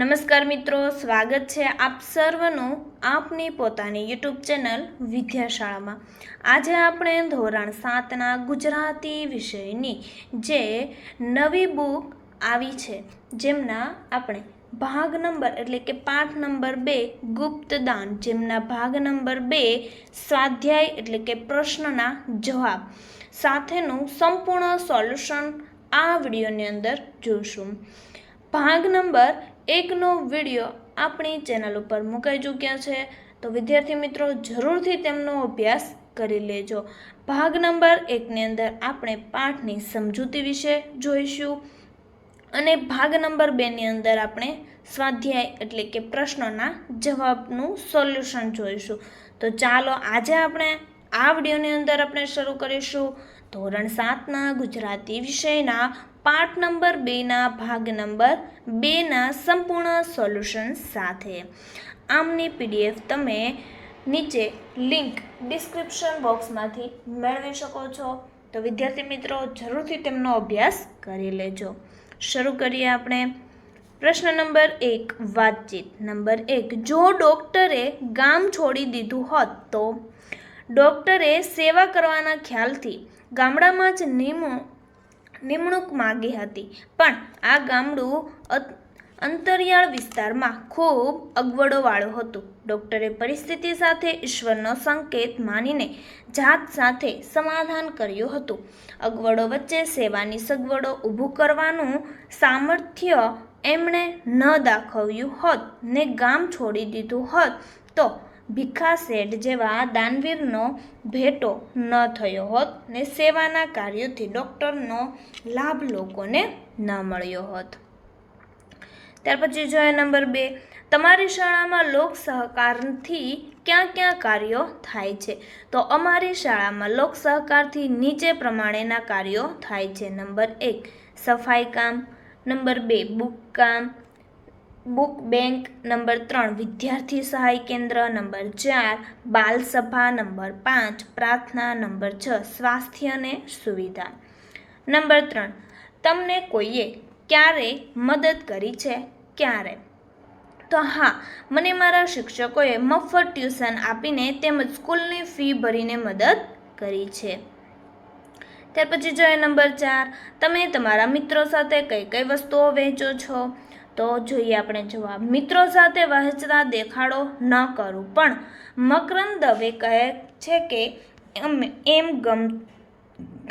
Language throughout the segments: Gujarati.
નમસ્કાર મિત્રો, સ્વાગત છે આપ સર્વનું આપની પોતાની યુટ્યુબ ચેનલ વિદ્યાશાળામાં. આજે આપણે ધોરણ સાતના ગુજરાતી વિષયની જે નવી બુક આવી છે, જેમના આપણે ભાગ નંબર એટલે કે પાઠ નંબર બે, ગુપ્તદાન, જેમના ભાગ નંબર બે, સ્વાધ્યાય એટલે કે પ્રશ્નના જવાબ, સાથેનું સંપૂર્ણ સોલ્યુશન આ વિડીયોની અંદર જોશું ભાગ નંબર એકનો વીડિયો આપણી ચેનલ ઉપર મુકાઈ ચૂક્યા છે, તો વિદ્યાર્થી મિત્રો જરૂરથી તેમનો અભ્યાસ કરી લેજો. ભાગ નંબર એકની અંદર આપણે પાઠની સમજૂતી વિશે જોઈશું અને ભાગ નંબર બેની અંદર આપણે સ્વાધ્યાય એટલે કે પ્રશ્નોના જવાબનું સોલ્યુશન જોઈશું. તો ચાલો આજે આપણે આ વિડીયોની અંદર આપણે શરૂ કરીશું. ધોરણ સાતના ગુજરાતી વિષયના પાઠ નંબર બેના ભાગ નંબર બેના સંપૂર્ણ સોલ્યુશન સાથે. આમની પીડીએફ તમે નીચે લિંક ડિસ્ક્રિપ્શન બોક્સમાંથી મેળવી શકો છો. તો વિદ્યાર્થી મિત્રો, જરૂરથી તેમનો અભ્યાસ કરી લેજો. શરૂ કરીએ આપણે. પ્રશ્ન નંબર એક, વાતચીત. નંબર એક, જો ડૉક્ટરે ગામ છોડી દીધું હોત તો? ડૉક્ટરે સેવા કરવાના ખ્યાલથી ગામડામાં જ નિમણૂક નિમણૂક માગી હતી. પણ આ ગામડું અત- અંતરિયાળ વિસ્તારમાં ખૂબ અગવડોવાળું હતું. ડૉક્ટરે પરિસ્થિતિ સાથે ઈશ્વરનો સંકેત માનીને જાત સાથે સમાધાન કર્યું હતું. અગવડો વચ્ચે સેવાની સગવડો ઊભું કરવાનું સામર્થ્ય એમણે ન દાખવ્યું હોત ને ગામ છોડી દીધું હોત તો ભીખા શેઠ જેવા દાનવીરનો ભેટો ન થયો હોત ને સેવાના કાર્યોથી ડૉક્ટરનો લાભ લોકોને ન મળ્યો હોત. ત્યાર પછી જોઈએ નંબર બે. તમારી શાળામાં લોક સહકારથી ક્યાં ક્યાં કાર્યો થાય છે? તો અમારી શાળામાં લોક સહકારથી નીચે પ્રમાણેના કાર્યો થાય છે. નંબર એક, સફાઈ કામ. નંબર બે, બુક કામ. બુક બેંક નંબર ત્રણ, વિદ્યાર્થી સહાય કેન્દ્ર નંબર ચાર બાલ સભા નંબર પાંચ, પ્રાર્થના નંબર છ, સ્વાસ્થ્ય અને સુવિધા. નંબર ત્રણ, તમને કોઈએ ક્યારે મદદ કરી છે? ક્યારે? તો હા, મને મારા શિક્ષકોએ મફત ટ્યુશન આપીને તેમજ સ્કૂલની ફી ભરીને મદદ કરી છે. ત્યાર પછી જોઈએ નંબર ચાર, તમે તમારા મિત્રો સાથે કઈ કઈ વસ્તુઓ વહેંચો છો? તો જોઈએ આપણે જવાબ. મિત્રો સાથે વહેંચતા દેખાડો ન કરું, પણ મકરંદ દવે કહે છે કે એમ ગમ,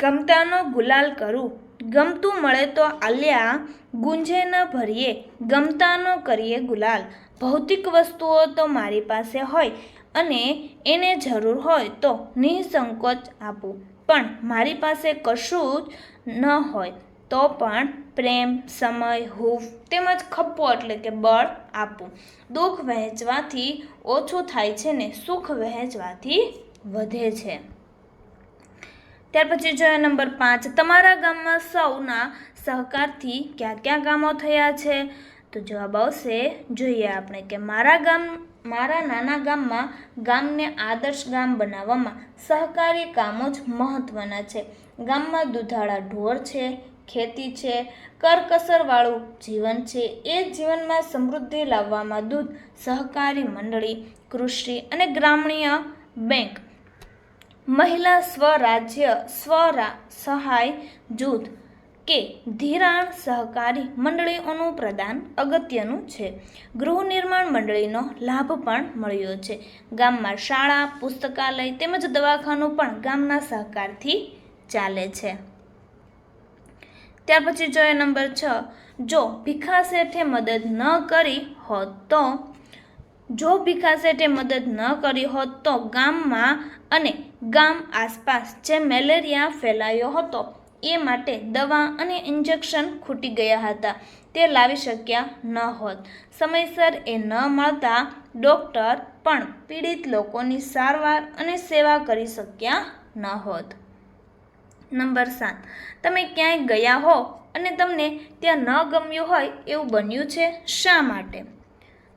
ગમતાનો ગુલાલ કરું. ગમતું મળે તો આલ્યા ગુંજે ન ભરીએ, ગમતાનો કરીએ ગુલાલ. ભૌતિક વસ્તુઓ તો મારી પાસે હોય અને એને જરૂર હોય તો નિસંકોચ આપું, પણ મારી પાસે કશું જ ન હોય. તો પણ પ્રેમ, સમય, હૂફ તેમજ ખપ્પો એટલે કે બળ આપવું. દુઃખ વહેંચવાથી ઓછું થાય છે ને સુખ વહેંચવાથી વધે છે. ત્યાર પછી જોઈએ નંબર પાંચ. તમારા ગામમાં સૌના સહકારથી ક્યાં ક્યાં કામો થયા છે? તો જવાબ આવશે, જોઈએ આપણે કે મારા ગામ, મારા નાના ગામમાં ગામને આદર્શ ગામ બનાવવામાં સહકારી કામો જ મહત્ત્વના છે. ગામમાં દુધાળા ઢોર છે ખેતી છે, કરકસરવાળું જીવન છે, એ જીવનમાં સમૃદ્ધિ લાવવામાં દૂધ, સહકારી મંડળી, કૃષિ અને ગ્રામીય બેંક. મહિલા સ્વરાજ્ય, સ્વરા, સહાય, જૂથ કે ધિરાણ સહકારી મંડળીઓનું પ્રદાન અગત્યનું છે. ગૃહ નિર્માણ મંડળીનો લાભ પણ મળ્યો છે. ગામમાં શાળા, પુસ્તકાલય તેમજ દવાખાનું પણ ગામના સહકારથી ચાલે છે. ત્યાર પછી જોઈએ નંબર છ. જો ભીખા શેઠે મદદ ન કરી હોત તો? જો ભીખા શેઠે મદદ ન કરી હોત તો ગામમાં અને ગામ આસપાસ જે મેલેરિયા ફેલાયો હતો, એ માટે દવા અને ઇન્જેક્શન ખૂટી ગયા હતા. તે લાવી શક્યા ન હોત. સમયસર એ ન મળતા ડૉક્ટર પણ પીડિત લોકોની સારવાર અને સેવા કરી શક્યા ન હોત. નંબર સાત. તમે ક્યાંય ગયા હો અને તમને ત્યાં ન ગમ્યું હોય એવું બન્યું છે શા માટે?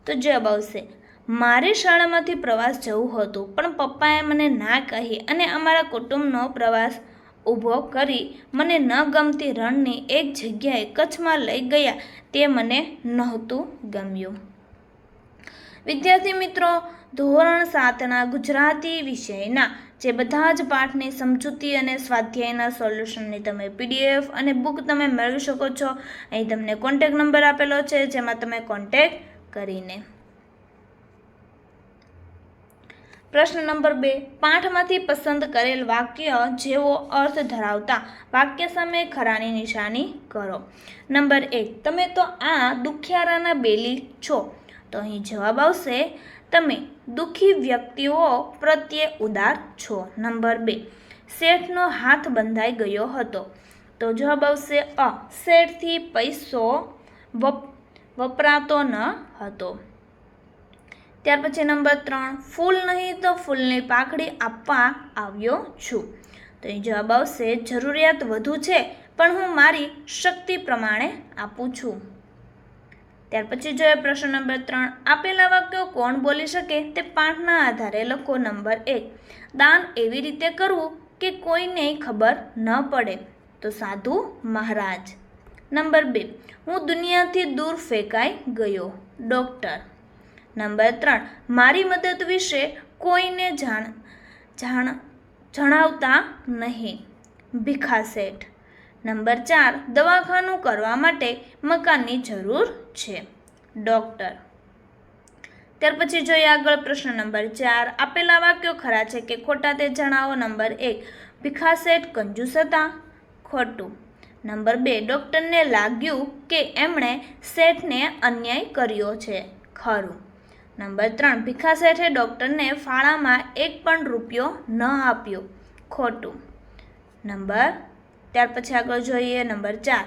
તો જવાબ આવશે, મારે શાળામાંથી પ્રવાસ જવું હતું, પણ પપ્પાએ મને ના કહી અને અમારા કુટુંબનો પ્રવાસ ઊભો કરી મને ન ગમતી રણની એક જગ્યાએ કચ્છમાં લઈ ગયા, તે મને નહોતું ગમ્યું. વિદ્યાર્થી મિત્રો, ધોરણ સાતના ગુજરાતી વિષયના જે બધા જ પાઠની સમજૂતી અને સ્વાધ્યાયના સોલ્યુશનની તમે પીડીએફ અને બુક તમે મેળવી શકો છો. અહીં તમને કોન્ટેક નંબર આપેલો છે, જેમાં તમે કોન્ટેક કરીને. પ્રશ્ન નંબર બે, પાઠમાંથી પસંદ કરેલ વાક્ય જેવો અર્થ ધરાવતા વાક્ય સામે ખરાની નિશાની કરો. નંબર એક, તમે તો આ દુખિયારાના બેલી છો. તો અહીં જવાબ આવશે તમે દુઃખી વ્યક્તિઓ પ્રત્યે ઉદાર છો. નંબર બે, શેઠનો હાથ બંધાઈ ગયો હતો. તો જવાબ આવશે અ, શેઠથી પૈસો વપ, વપરાતો ન હતો. ત્યાર પછી નંબર ત્રણ, ફૂલ નહીં તો ફૂલની પાખડી આપવા આવ્યો છું. તો એ જવાબ આવશે, જરૂરિયાત વધુ છે, પણ હું મારી શક્તિ પ્રમાણે આપું છું. ત્યાર પછી જોઈએ પ્રશ્ન નંબર ત્રણ, આપેલા વાક્યો કોણ બોલી શકે તે પાઠના આધારે લખો નંબર એક દાન એવી રીતે કરવું કે કોઈને ખબર ન પડે. તો સાધુ મહારાજ. નંબર બે, હું દુનિયાથી દૂર ફેંકાઈ ગયો. ડૉક્ટર. નંબર ત્રણ, મારી મદદ વિશે કોઈને જાણ જાણ, જણાવતા નહીં. ભીખા શેઠ નંબર ચાર, દવાખાનું કરવા માટે મકાનની જરૂર છે. ડૉક્ટર. ત્યાર પછી જોઈએ આગળ પ્રશ્ન નંબર ચાર. આપેલા વાક્યો ખરા છે કે ખોટા તે જણાવો. નંબર એક ભીખા શેઠ કંજૂસ હતા ખોટું. નંબર બે, ડૉક્ટરને લાગ્યું કે એમણે શેઠને અન્યાય કર્યો છે. ખરું. નંબર ત્રણ ભીખા શેઠે ડૉક્ટરને ફાળામાં એક પણ રૂપિયો ન આપ્યો. ખોટું. નંબર ત્યાર પછી આગળ જોઈએ નંબર ચાર.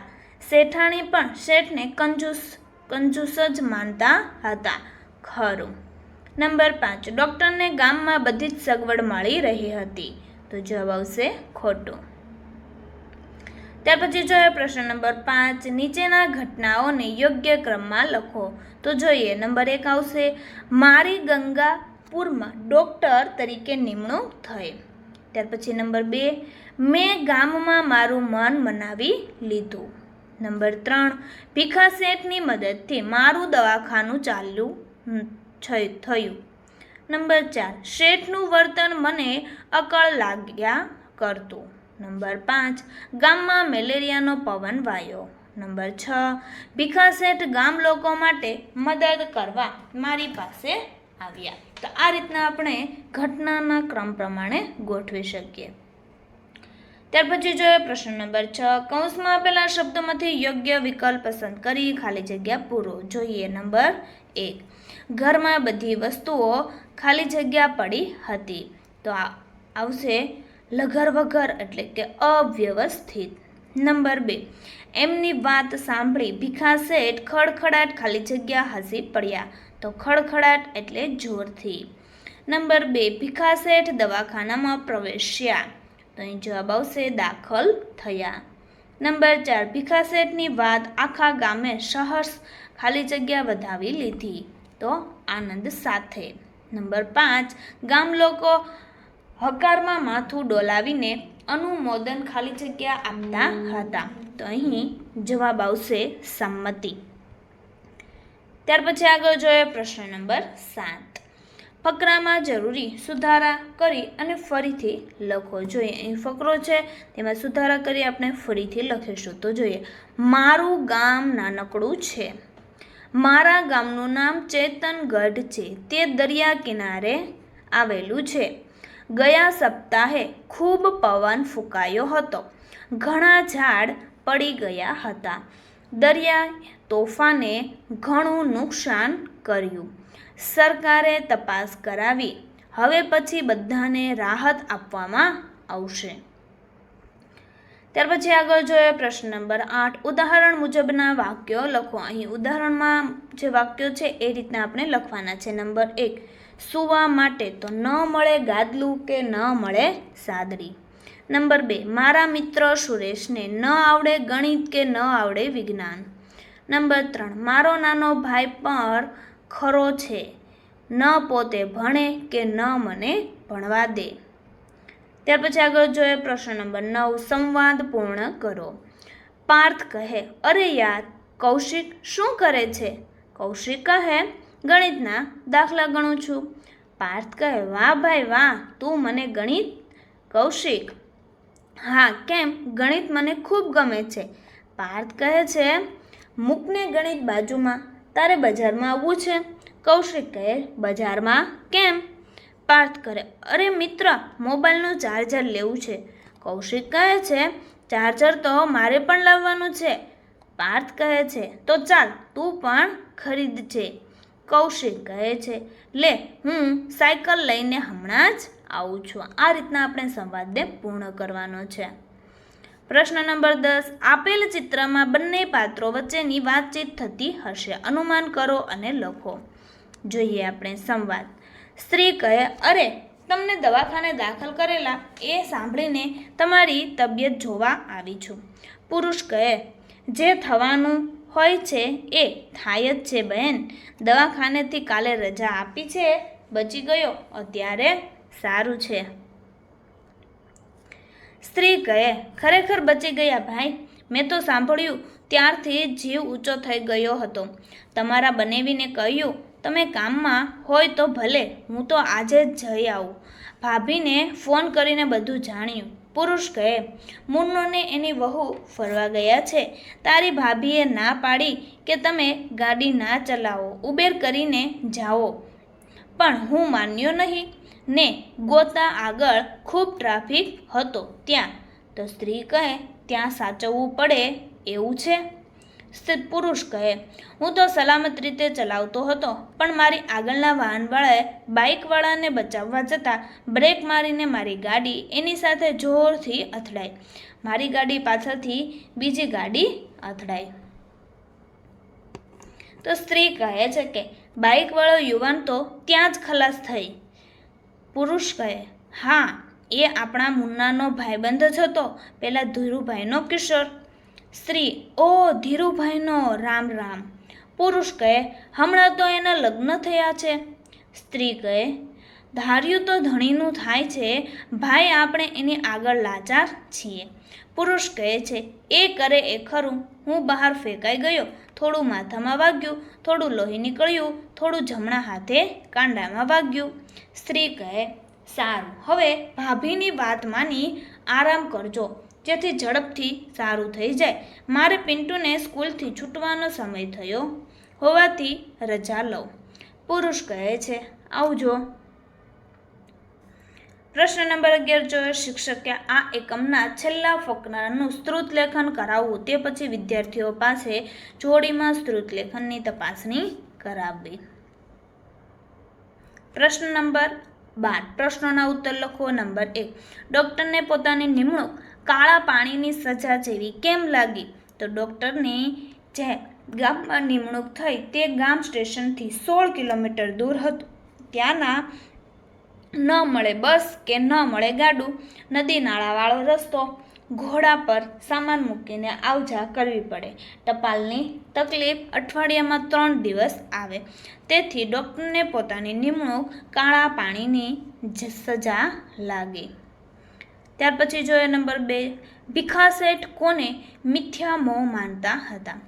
શેઠાણી પણ શેઠને કંજૂસ કંજૂસ જ માનતા હતા. ખરું. નંબર પાંચ. ડૉક્ટરને ગામમાં બધી જ સગવડ મળી રહી હતી. તો જવાબ આવશે ખોટું. ત્યાર પછી જોઈએ પ્રશ્ન નંબર પાંચ. નીચેના ઘટનાઓને યોગ્ય ક્રમમાં લખો. તો જોઈએ નંબર એક આવશે, મારી ગંગાપુરમાં ડૉક્ટર તરીકે નિમણૂક થઈ. ત્યાર પછી નંબર બે, મેં ગામમાં મારું મન મનાવી લીધું. નંબર ત્રણ, ભીખા શેઠની મદદથી મારું દવાખાનું ચાલ્યું થયું. નંબર ચાર, શેઠનું વર્તન મને અકળ લાગ્યા કરતું. નંબર પાંચ, ગામમાં મેલેરિયાનો પવન વાયો. નંબર છ, ભીખા શેઠ ગામ લોકો માટે મદદ કરવા મારી પાસે આવ્યા. તો આ રીતના આપણે ઘટનાના ક્રમ પ્રમાણે ગોઠવી શકીએ. ત્યાર પછી જોઈએ પ્રશ્ન નંબર છ. કૌંસમાં આપેલા શબ્દોમાંથી યોગ્ય વિકલ્પ પસંદ કરી ખાલી જગ્યા પૂરો. જોઈએ નંબર એક. ઘરમાં બધી વસ્તુઓ ખાલી જગ્યા પડી હતી. તો આ આવશે લઘર વઘર એટલે કે અવ્યવસ્થિત. નંબર બે. એમની વાત સાંભળી ભીખા શેઠ ખડખડાટ ખાલી જગ્યા હસી પડ્યા. તો ખડખડાટ એટલે જોરથી. નંબર બે, ભીખા શેઠ દવાખાનામાં પ્રવેશ્યા. તો અહીં જવાબ આવશે દાખલ થયા. નંબર ચાર, ભીખા શેઠની વાત આખા ગામે સહર્ષ ખાલી જગ્યા વધાવી લીધી. તો આનંદ સાથે. નંબર પાંચ, ગામ લોકો હકારમાં માથું ડોલાવીને અનુમોદન ખાલી જગ્યા આપતા હતા. તો અહીં જવાબ આવશે સંમતિ. ત્યાર પછી આગળ જોઈએ પ્રશ્ન નંબર સાત. ફકરામાં જરૂરી સુધારા કરી અને ફરીથી લખો. જોઈએ, અહીં ફકરો છે, તેમાં સુધારા કરી આપણે ફરીથી લખીશું. તો જોઈએ, મારું ગામ નાનકડું છે. મારા ગામનું નામ ચેતનગઢ છે. તે દરિયા કિનારે આવેલું છે. ગયા સપ્તાહે ખૂબ પવન ફૂંકાયો હતો. ઘણા ઝાડ પડી ગયા હતા. દરિયા તોફાને ઘણું નુકસાન કર્યું. સરકારે તપાસ કરાવી. હવે પછી બધાને રાહત આપવામાં આવશે. ત્યાર પછી આગળ જોઈએ પ્રશ્ન નંબર આઠ. ઉદાહરણ મુજબના વાક્યો લખો. અહીં ઉદાહરણમાં જે વાક્યો છે એ રીતના આપણે લખવાના છે. નંબર એક, સૂવા માટે તો ન મળે ગાદલું કે ન મળે સાદડી નંબર બે, મારા મિત્ર સુરેશને ન આવડે ગણિત કે ન આવડે વિજ્ઞાન. નંબર ત્રણ, મારો નાનો ભાઈ પણ ખરો છે. ન પોતે ભણે કે ન મને ભણવા દે. ત્યાર પછી આગળ જોઈએ પ્રશ્ન નંબર નવ, સંવાદ પૂર્ણ કરો. પાર્થ કહે, અરે યાર, કૌશિક શું કરે છે? કૌશિક કહે, ગણિતના દાખલા ગણું છું. પાર્થ કહે, વાહ ભાઈ, વાહ, તું મને ગણિત? કૌશિક, હા, કેમ? ગણિત મને ખૂબ ગમે છે. પાર્થ કહે છે મૂકને ગણિત બાજુમાં તારે બજારમાં આવવું છે? કૌશિક કહે, બજારમાં કેમ? પાર્થ કરે, અરે મિત્ર, મોબાઈલનું ચાર્જર લેવું છે. કૌશિક કહે છે, ચાર્જર તો મારે પણ લાવવાનું છે. પાર્થ કહે છે, તો ચાલ, તું પણ ખરીદજે. કૌશિક કહે છે, લે, હું સાયકલ લઈને હમણાં જ આવું છું. આ રીતના આપણે સંવાદને પૂર્ણ કરવાનો છે. પ્રશ્ન નંબર દસ. આપેલ ચિત્રમાં બંને પાત્રો વચ્ચેની વાતચીત થતી હશે. અનુમાન કરો અને લખો. જોઈએ આપણે સંવાદ. સ્ત્રી કહે, અરે, તમને દવાખાને દાખલ કરેલા એ સાંભળીને તમારી તબિયત જોવા આવી છું. પુરુષ કહે, જે થવાનું હોય છે એ થાય જ છે બહેન દવાખાનેથી કાલે રજા આપી છે, બચી ગયો. અત્યારે સારું છે. સ્ત્રી કહે, ખરેખર બચી ગયા ભાઈ? મેં તો સાંભળ્યું ત્યારથી જીવ ઊંચો થઈ ગયો હતો. તમારા બનેવીને કહ્યું, તમે કામમાં હોય તો ભલે, હું તો આજે જ જઈ આવું. ભાભીને ફોન કરીને બધું જાણ્યું. પુરુષ કહે, મુન્નોને એની વહુ ફરવા ગયા છે. તારી ભાભીએ ના પાડી કે તમે ગાડી ના ચલાવો. ઉબેર કરીને જાઓ. પણ હું માન્યો નહીં. ને ગોતા આગળ ખૂબ ટ્રાફિક હતો ત્યાં. તો સ્ત્રી કહે, ત્યાં સાચવવું પડે, એવું છે? પુરુષ કહે, હું તો સલામત રીતે ચલાવતો હતો, પણ મારી આગળના વાહનવાળાએ બાઇકવાળાને બચાવવા જતાં બ્રેક મારીને મારી ગાડી એની સાથે જોરથી અથડાઈ. મારી ગાડી પાછળથી બીજી ગાડી અથડાઈ. તો સ્ત્રી કહે છે કે, બાઇકવાળો યુવાન તો ત્યાં જ ખલાસ થઈ પુરુષ કહે, હા, એ આપણા મુન્નાનો ભાઈબંધ જ હતો, પેલા ધીરુભાઈનો કિશોર. સ્ત્રી, ઓ ધીરુભાઈનો, રામ રામ. પુરુષ કહે, હમણાં તો એના લગ્ન થયા છે. સ્ત્રી કહે, ધાર્યું તો ધણીનું થાય છે, ભાઈ આપણે એની આગળ લાચાર છીએ. પુરુષ કહે છે, એ કરે એ ખરું. હું બહાર ફેંકાઈ ગયો. થોડું માથામાં વાગ્યું, થોડું લોહી નીકળ્યું, થોડું જમણા હાથે કાંડામાં વાગ્યું. સ્ત્રી કહે, સારું, હવે ભાભીની વાત માની આરામ કરજો, જેથી ઝડપથી સારું થઈ જાય. મારે પિન્ટુને સ્કૂલથી છૂટવાનો સમય થયો હોવાથી રજા લઉં. પુરુષ કહે છે, આવજો. પ્રશ્ન નંબર અગિયાર જોઈએ શિક્ષકે આ એકમના છેલ્લા ફકરાનું સ્ત્રુત લેખન કરાવવું તે પછી વિદ્યાર્થીઓ પાસે જોડીમાં સ્ત્રુત લેખનની તપાસણી કરાવવી. પ્રશ્ન નંબર બાર, પ્રશ્નોના ઉત્તર લખો. નંબર એક, ડૉક્ટરને પોતાની નિમણૂક કાળા પાણીની સજા જેવી કેમ લાગી? તો ડૉક્ટરની જે ગામમાં નિમણૂક થઈ તે ગામ સ્ટેશનથી સોળ કિલોમીટર દૂર હતું. ત્યાંના ન મળે બસ કે ન મળે ગાડું, નદી નાળાવાળો રસ્તો, ઘોડા પર સામાન મૂકીને આવજા કરવી પડે. ટપાલની તકલીફ અઠવાડિયામાં ત્રણ દિવસ આવે. તેથી ડૉક્ટરને પોતાની નિમણૂક કાળા પાણીની જ સજા લાગી. ત્યાર પછી જોઈએ નંબર બે ભીખાસેઠ કોને મિથ્યા મોહ માનતા હતા?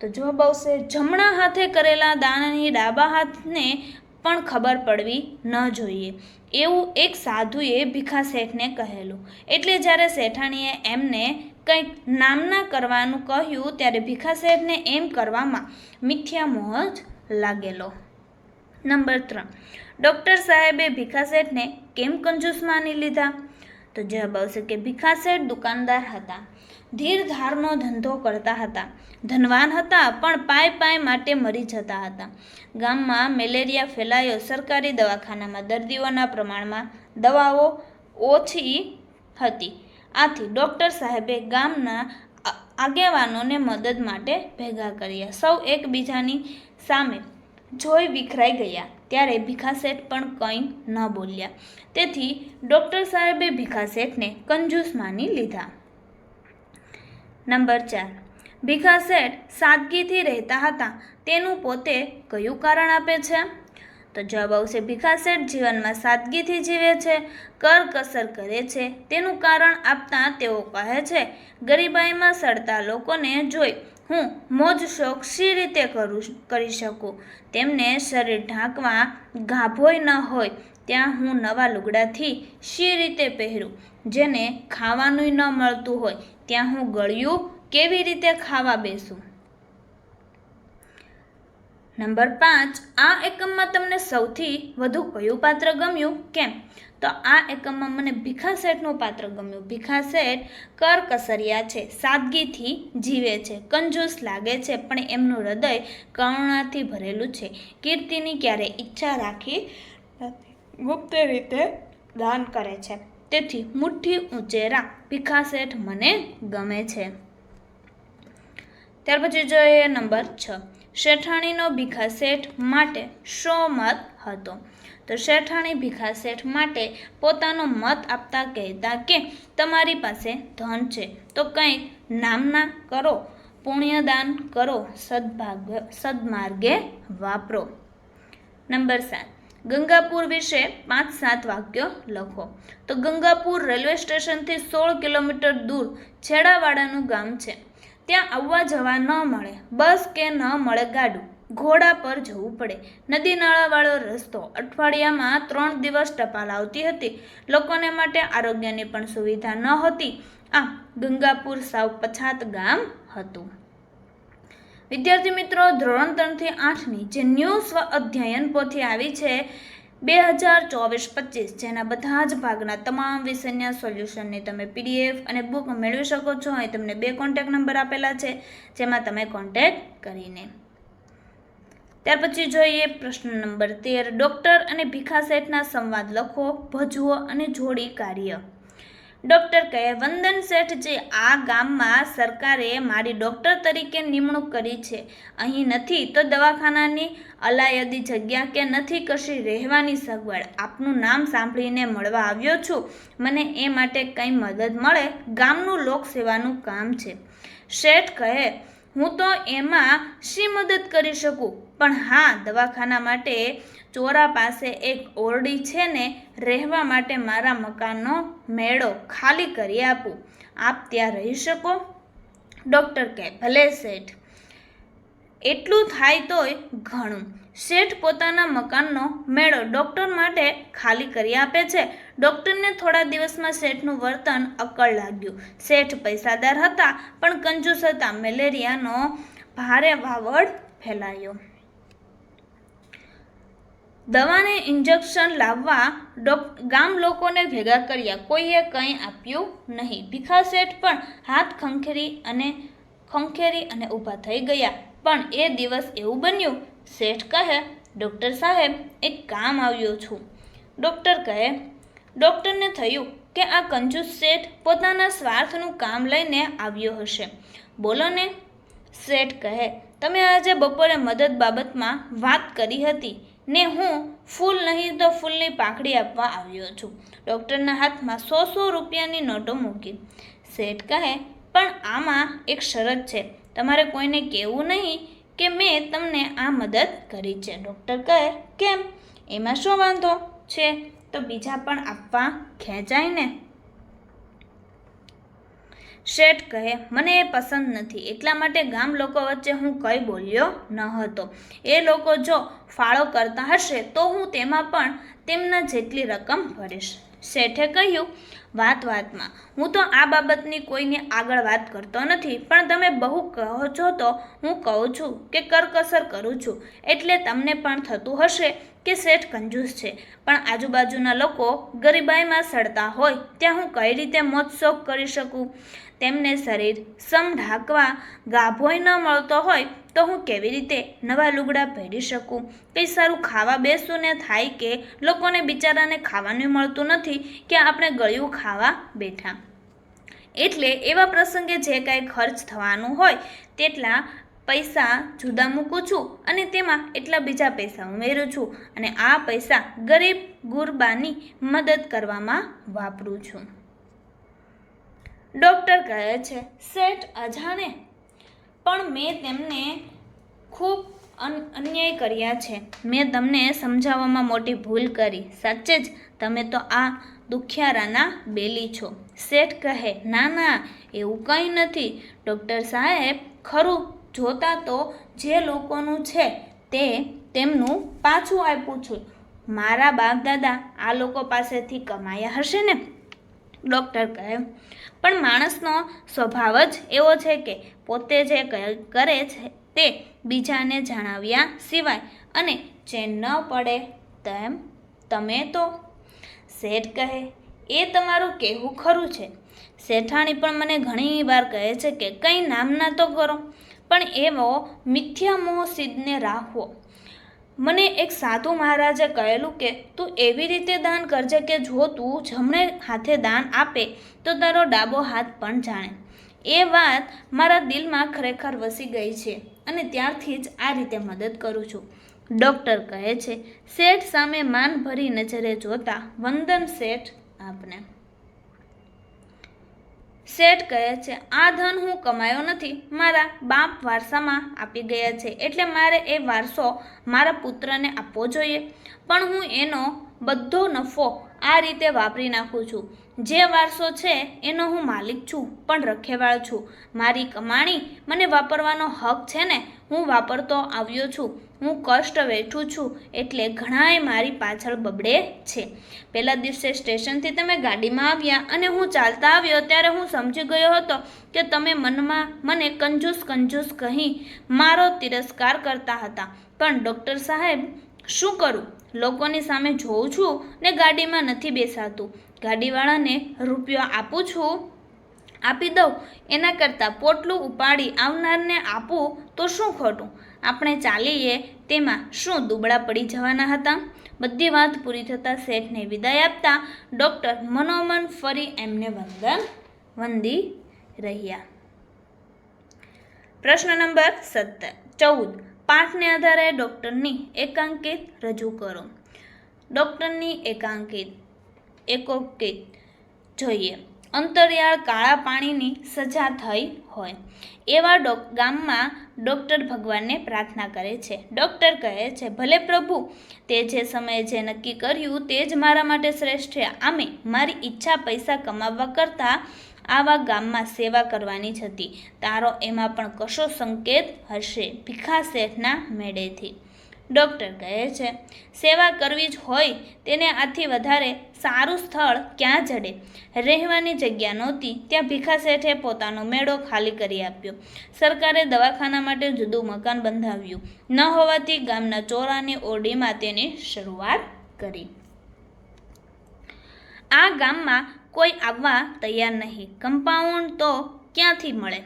તો જવાબ આવશે, જમણા હાથે કરેલા દાનની ડાબા હાથને પણ ખબર પડવી ન જોઈએ. એવું એક સાધુએ ભીખા શેઠને કહેલું. એટલે જ્યારે શેઠાણીએ એમને કંઈક નામના કરવાનું કહ્યું ત્યારે ભીખા શેઠને એમ કરવામાં મિથ્યા મોહ જ લાગેલો. નંબર ત્રણ. ડૉક્ટર સાહેબે ભીખા શેઠને કેમ કંજૂસ માની લીધા? તો જવાબ આવશે કે ભીખા શેઠ દુકાનદાર હતા. ધીર ધારનો ધંધો કરતા હતા. ધનવાન હતા, પણ પાય પાય માટે મરી જતા હતા. ગામમાં મેલેરિયા ફેલાયો. સરકારી દવાખાનામાં દર્દીઓના પ્રમાણમાં દવાઓ ઓછી હતી. આથી ડૉક્ટર સાહેબે ગામના આગેવાનોને મદદ માટે ભેગા કર્યા. સૌ એકબીજાની સામે જોઈ વિખરાઈ ગયા. ત્યારે ભીખા શેઠ પણ કંઈ ન બોલ્યા. તેથી ડૉક્ટર સાહેબે ભીખા શેઠને કંજૂસ માની લીધા. નંબર ચાર. ભીખા શેઠ સાદગીથી રહેતા હતા. તેનું પોતે કયું કારણ આપે છે? તો જવાબ આવશે, ભીખા શેઠ જીવનમાં સાદગીથી જીવે છે કરકસર કરે છે. તેનું કારણ આપતા તેઓ કહે છે, ગરીબાઈમાં સડતા લોકોને જોઈ હું મોજ શોખ સી રીતે કરું કરી શકું? તેમને શરીર ઢાંકવા ગાભોય ન હોય ત્યાં હું નવા લુગડાથી શી રીતે પહેરું? જેને ખાવાનુંય ન મળતું હોય, ત્યાં હું ગળ્યું કેવી રીતે ખાવા બેસું? નંબર પાંચ, આ એકમમાં તમને સૌથી વધુ કયું પાત્ર ગમ્યું? કેમ? તો આ એકમમાં મને ભીખા શેઠનું પાત્ર ગમ્યું. ભીખા શેઠ કરકસરિયા છે, સાદગીથી જીવે છે, કંજૂસ લાગે છે, પણ એમનું હૃદય કરુણાથી ભરેલું છે. કીર્તિની ક્યારે ઈચ્છા રાખી ગુપ્ત રીતે દાન કરે છે. તેથી મુઠ્ઠી ઉંચેરા ભીખા શેઠ મને ગમે છે. ત્યાર પછી જોઈએ નંબર છ. શેઠાણીનો ભીખા શેઠ માટે શો મત હતો? તો શેઠાણી ભીખા શેઠ માટે પોતાનો મત આપતા કહેતા કે, તમારી પાસે ધન છે. તો કંઈક નામના કરો. પુણ્યદાન કરો. સદભાગ સદમાર્ગે વાપરો. નંબર સાત. ગંગાપુર વિશે પાંચ સાત વાક્યો લખો. તો ગંગાપુર રેલવે સ્ટેશનથી સોળ કિલોમીટર દૂર છેડાવાડાનું ગામ છે. ત્યાં આવવા જવા ન મળે, બસ કે ન મળે ગાડું, ઘોડા પર જવું પડે. નદી નાળાવાળો રસ્તો અઠવાડિયામાં ત્રણ દિવસ ટપાલ આવતી હતી. લોકોને માટે આરોગ્યની પણ સુવિધા ન હતી. આમ ગંગાપુર સાવ પછાત ગામ હતું. વિદ્યાર્થી મિત્રો, ધોરણ ત્રણથી આઠની જે ન્યૂ સ્વ અધ્યયન પોથી આવી છે બે હજાર ચોવીસ પચીસ, જેના બધા જ ભાગના તમામ વિષયના સોલ્યુશનની તમે પીડીએફ અને બુક મેળવી શકો છો. અહીં તમને બે કોન્ટેક નંબર આપેલા છે, જેમાં તમે કોન્ટેક કરીને. ત્યાર પછી જોઈએ પ્રશ્ન નંબર તેર, ડૉક્ટર અને ભીખા શેઠના સંવાદ લખો, ભજવો અને જોડી કાર્ય. ડૉક્ટર કહે, વંદન શેઠ, જે આ ગામમાં સરકારે મારી ડૉક્ટર તરીકે નિમણૂક કરી છે, અહીં નથી તો દવાખાનાની અલાયદી જગ્યા કે નથી કશી રહેવાની સગવડ. આપનું નામ સાંભળીને મળવા આવ્યો છું. મને એ માટે કંઈ મદદ મળે? ગામનું લોકસેવાનું કામ છે. શેઠ કહે, હું તો એમાં શી મદદ કરી શકું? પણ હા, દવાખાના માટે ચોરા પાસે એક ઓરડી છે ને, રહેવા માટે મારા મકાનનો મેળો ખાલી કરી આપું. આપ ત્યાં રહી શકો? ડૉક્ટર કહે, ભલે શેઠ. એટલું થાય તોય ઘણું. શેઠ પોતાના મકાનનો મેળો ડૉક્ટર માટે ખાલી કરી આપે છે. ડૉક્ટરને થોડા દિવસમાં શેઠનું વર્તન અકળ લાગ્યું. શેઠ પૈસાદાર હતા, પણ કંજૂસ હતા. મેલેરિયાનો ભારે વાવડ ફેલાયો. દવાને ઇન્જેક્શન લાવવા ડોક, ગામ લોકોને ભેગા કર્યા. કોઈએ કંઈ આપ્યું નહીં. ભીખા શેઠ પણ હાથ ખંખેરી અને ખંખેરી અને ઊભા થઈ ગયા. પણ એ દિવસ એવું બન્યું. શેઠ કહે, ડૉક્ટર સાહેબ, એક કામ આવ્યો છું. ડૉક્ટર કહે, ડૉક્ટરને થયું કે આ કંજૂસ શેઠ પોતાના સ્વાર્થનું કામ લઈને આવ્યો હશે. બોલો ને. શેઠ કહે, તમે આજે બપોરે મદદ બાબતમાં વાત કરી હતી. ને હું ફૂલ નહીં તો ફૂલની પાંખડી આપવા આવ્યો છું. ડૉક્ટરના હાથમાં સો સો રૂપિયાની નોટો મૂકી. શેઠ કહે, પણ આમાં એક શરત છે. તમારે કોઈને કહેવું નહીં કે મેં તમને આ મદદ કરી છે. ડૉક્ટર કહે, કેમ? એમાં શું વાંધો છે? તો બીજા પણ આપવા ખેંચાય ને. શેઠ કહે, મને એ પસંદ નથી. એટલા માટે ગામ લોકો વચ્ચે હું કંઈ બોલ્યો ન હતો. એ લોકો જો ફાળો કરતા હશે તો હું તેમાં પણ તેમના જેટલી રકમ ભરીશ. શેઠે કહ્યું, વાત વાતમાં. હું તો આ બાબતની કોઈને આગળ વાત કરતો નથી, પણ તમે બહુ કહો છો તો હું કહું છું કે કરકસર કરું છું. એટલે તમને પણ થતું હશે કે શેઠ કંજૂસ છે. પણ આજુબાજુના લોકો ગરીબાઈમાં સડતા હોય, ત્યાં હું કઈ રીતે મોજશોખ કરી શકું? તેમને શરીર સમ ઢાંકવા ગાભોય ન મળતો હોય, તો હું કેવી રીતે નવા લુગડા પહેરી શકું? કંઈ સારું ખાવા બેસું ને થાય કે લોકોને બિચારાને ખાવાનું મળતું નથી કે આપણે ગળ્યું ખાવા બેઠા? એટલે એવા પ્રસંગે જે કાંઈ ખર્ચ થવાનું હોય, તેટલા પૈસા જુદા મૂકું છું અને તેમાં એટલા બીજા પૈસા ઉમેરું છું અને આ પૈસા ગરીબ ગુરબાની મદદ કરવામાં વાપરું છું. ડૉક્ટર કહે છે, શેઠ, અજાણે. પણ મેં તેમને ખૂબ અન- અન્યાય કર્યા છે. મેં તમને સમજાવવામાં મોટી ભૂલ કરી. સાચે જ તમે તો આ દુખિયારાના બેલી છો. શેઠ કહે, ના ના, એવું કંઈ નથી. ડૉક્ટર સાહેબ, ખરું જોતા તો જે લોકોનું છે તે તેમનું પાછું આપ્યું છું. મારા બાપ દાદા આ લોકો પાસેથી કમાયા હશે ને? ડૉક્ટર કહે, પણ માણસનો સ્વભાવ જ એવો છે કે પોતે જે કરે છે તે બીજાને જણાવ્યા સિવાય અને ચેન ન પડે તેમ તમે તો. શેઠ કહે, એ તમારું કહેવું ખરું છે. શેઠાણી પણ મને ઘણી વાર કહે છે કે કંઈ નામના તો કરો. પણ એવો મિથ્યા મોહ સિદ્ધને રાખવો. મને એક સાધુ મહારાજે કહેલું કે, તું એવી રીતે દાન કરજે કે જો તું જમણે હાથે દાન આપે, તો તારો ડાબો હાથ પણ જાણે. એ વાત મારા દિલમાં ખરેખર વસી ગઈ છે અને ત્યારથી જ આ રીતે મદદ કરું છું. ડૉક્ટર કહે છે, શેઠ સામે માન ભરી નજરે જોતા વંદન શેઠ આપને. શેઠ કહે છે, આ ધન હું કમાયો નથી, મારા બાપ વારસામાં આપી ગયા છે, એટલે મારે એ વારસો મારા પુત્રને આપવો જોઈએ. પણ હું એનો બધો નફો આ રીતે વાપરી નાખું છું. જે વારસો છે, એનો હું માલિક છું, પણ રખેવાળ છું. મારી કમાણી મને વાપરવાનો હક છે ને, હું વાપરતો આવ્યો છું. હું કષ્ટ વેઠું છું એટલે ઘણાય મારી પાછળ બબડે છે. પહેલા દિવસે સ્ટેશનથી તમે ગાડીમાં આવ્યા અને હું ચાલતા આવ્યો ત્યારે હું સમજી ગયો હતો કે તમે મનમાં મને કંજૂસ કંજૂસ કહી મારો તિરસ્કાર કરતા હતા. પણ ડૉક્ટર સાહેબ, શું કરું? લોકોની સામે જોઉં છું ને ગાડીમાં નથી બેસાતું. ગાડીવાળાને રૂપિયો આપું છું? આપી દઉં. એના કરતાં પોટલું ઉપાડી આવનારને આપું તો શું ખોટું? આપણે ચાલીએ તેમાં શું દુબળા પડી જવાના હતા? બધી વાત પૂરી થતાં શેઠને વિદાય આપતા ડૉક્ટર મનોમન ફરી એમને વંદન વંદી રહ્યા. પ્રશ્ન નંબર સત્તર. ચૌદ. પાઠને આધારે ડૉક્ટરની એકાંકિત રજૂ કરો. ડૉક્ટરની એકાંકિત, એકોકિત જોઈએ. અંતરિયાળ કાળા પાણીની સજા થઈ હોય. એવા ગામમાં ડૉક્ટર ભગવાનને પ્રાર્થના કરે છે. ડૉક્ટર કહે છે, ભલે પ્રભુ, તે જે સમયે જે નક્કી કર્યું તે જ મારા માટે શ્રેષ્ઠ છે. આમે મારી ઈચ્છા પૈસા કમાવવા કરતાં આવા ગામમાં સેવા કરવાની જ હતી. તારો એમાં પણ કશો સંકેત હશે. ભીખા શેઠના મેળેથી. ડૉક્ટર કહે છે, સેવા કરવી જ હોય તેને આથી વધારે સારું સ્થળ ક્યાં જડે? રહેવાની જગ્યા નહોતી, ત્યાં ભીખા શેઠે પોતાનો મેળો ખાલી કરી આપ્યો. સરકારે દવાખાના માટે જુદું મકાન બંધાવ્યું. ન હોવાથી ગામના ચોરાની ઓરડીમાં તેની શરૂઆત કરી. આ ગામમાં કોઈ આવવા તૈયાર નહીં. કમ્પાઉન્ડ તો ક્યાંથી મળે?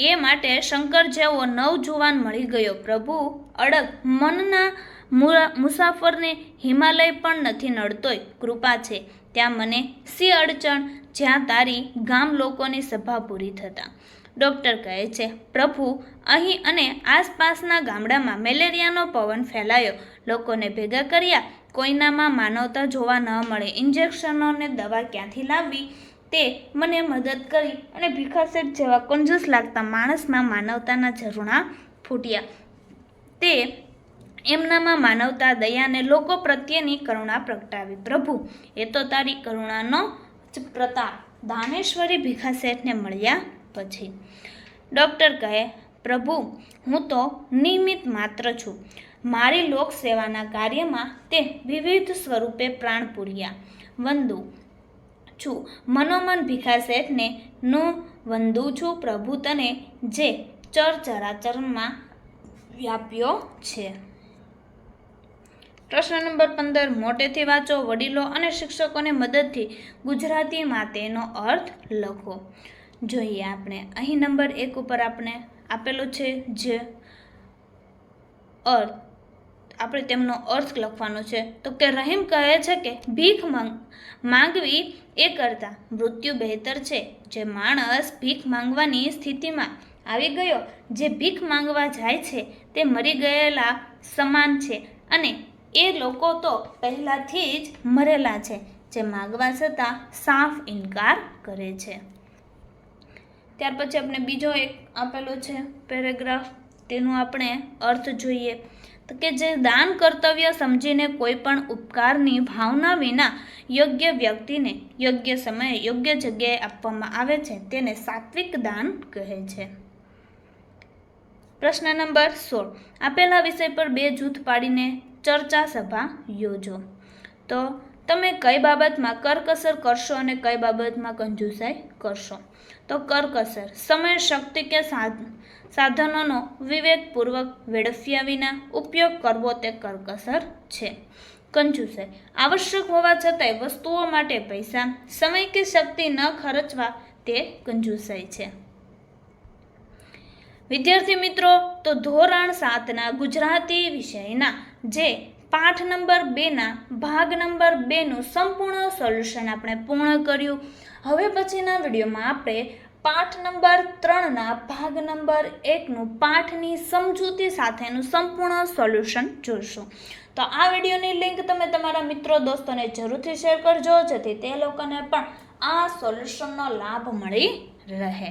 એ માટે શંકર જેવો નવજુવાન મળી ગયો. પ્રભુ અડગ મનના મુસાફરને હિમાલય પણ નથી નડતોય. કૃપા છે. ત્યાં મને સી અડચણ, જ્યાં તારી ગામ લોકોની સભા પૂરી થતાં. ડૉક્ટર કહે છે, પ્રભુ, અહીં અને આસપાસના ગામડામાં મેલેરિયાનો પવન ફેલાયો. લોકોને ભેગા કર્યા. કોઈનામાં માનવતા જોવા ન મળે. ઇન્જેક્શનો ને દવા ક્યાંથી લાવવી? તે મને મદદ કરી અને ભીખાસેઠ જેવા કંજૂસ લાગતા માણસમાં માનવતાના ઝરણા ફૂટ્યા. તે એમનામાં માનવતા દયાને લોકો પ્રત્યેની કરુણા પ્રગટાવી. પ્રભુ, એ તો તારી કરુણાનો જ પ્રતાપ. દાનેશ્વરી ભીખા શેઠને મળ્યા પછી. ડૉક્ટર કહે, પ્રભુ, હું તો નિયમિત માત્ર છું. મારી લોક સેવાના કાર્યમાં તે વિવિધ સ્વરૂપે પ્રાણ પૂર્યા. વંદુ છું. મનોમન ભીખા શેઠને નું વંદું છું પ્રભુ તને જે ચર ચરાચરમાં વ્યાપ્યો છે. પ્રશ્ન નંબર પંદર, મોટેથી વાંચો વડીલો અને શિક્ષકોની મદદથી ગુજરાતી માટેનો અર્થ લખો. જોઈએ આપણે, અહીં નંબર એક ઉપર આપણે આપેલો છે જે અર્થ આપણે તેમનો અર્થ લખવાનો છે. તો કે રહીમ કહે છે કે ભીખ માંગ, માંગવી એ કરતાં મૃત્યુ બહેતર છે. જે માણસ ભીખ માંગવાની સ્થિતિમાં આવી ગયો, જે ભીખ માંગવા જાય છે, તે મરી ગયેલા સમાન છે અને એ લોકો તો પહેલાંથી જ મરેલા છે, જે માગવા છતાં સાફ ઇનકાર કરે છે. ત્યાર પછી આપણે બીજો એક આપેલો છે પેરેગ્રાફ, તેનું આપણે અર્થ જોઈએ. કે જે દાન કર્તવ્ય સમજીને કોઈ પણ ઉપકારની ભાવના વિના યોગ્ય વ્યક્તિને યોગ્ય સમયે યોગ્ય જગ્યાએ આપવામાં આવે છે, તેને સાત્વિક દાન કહે છે. પ્રશ્ન નંબર સોળ. આપેલા વિષય પર બે જૂથ પાડીને ચર્ચા સભા યોજો. તો તમે કઈ બાબતમાં કરકસર કરશો અને કઈ બાબતમાં કંજુસાઈ કરશો? તો કરકસર, સમય, શક્તિ કે સાધ, સાધનોનો વિવેકપૂર્વક વેડફ્યા વિના ઉપયોગ કરવો તે કરકસર છે. કંજુસાઈ, આવશ્યક હોવા છતાંય વસ્તુઓ માટે પૈસા, સમય કે શક્તિ ન ખર્ચવા તે કંજુસાઈ છે. વિદ્યાર્થી મિત્રો, તો ધોરણ સાતના ગુજરાતી વિષયના જે પાઠ નંબર બેના, ભાગ નંબર બેનું સંપૂર્ણ સોલ્યુશન આપણે પૂર્ણ કર્યું. હવે પછીના વિડીયોમાં આપણે પાઠ નંબર ત્રણના, ભાગ નંબર એકનું પાઠની સમજૂતી સાથેનું સંપૂર્ણ સોલ્યુશન જોઈશું તો આ વિડીયોની લિંક તમે તમારા મિત્રો, દોસ્તોને જરૂરથી શેર કરજો, જેથી તે લોકોને પણ આ સોલ્યુશનનો લાભ મળી રહે.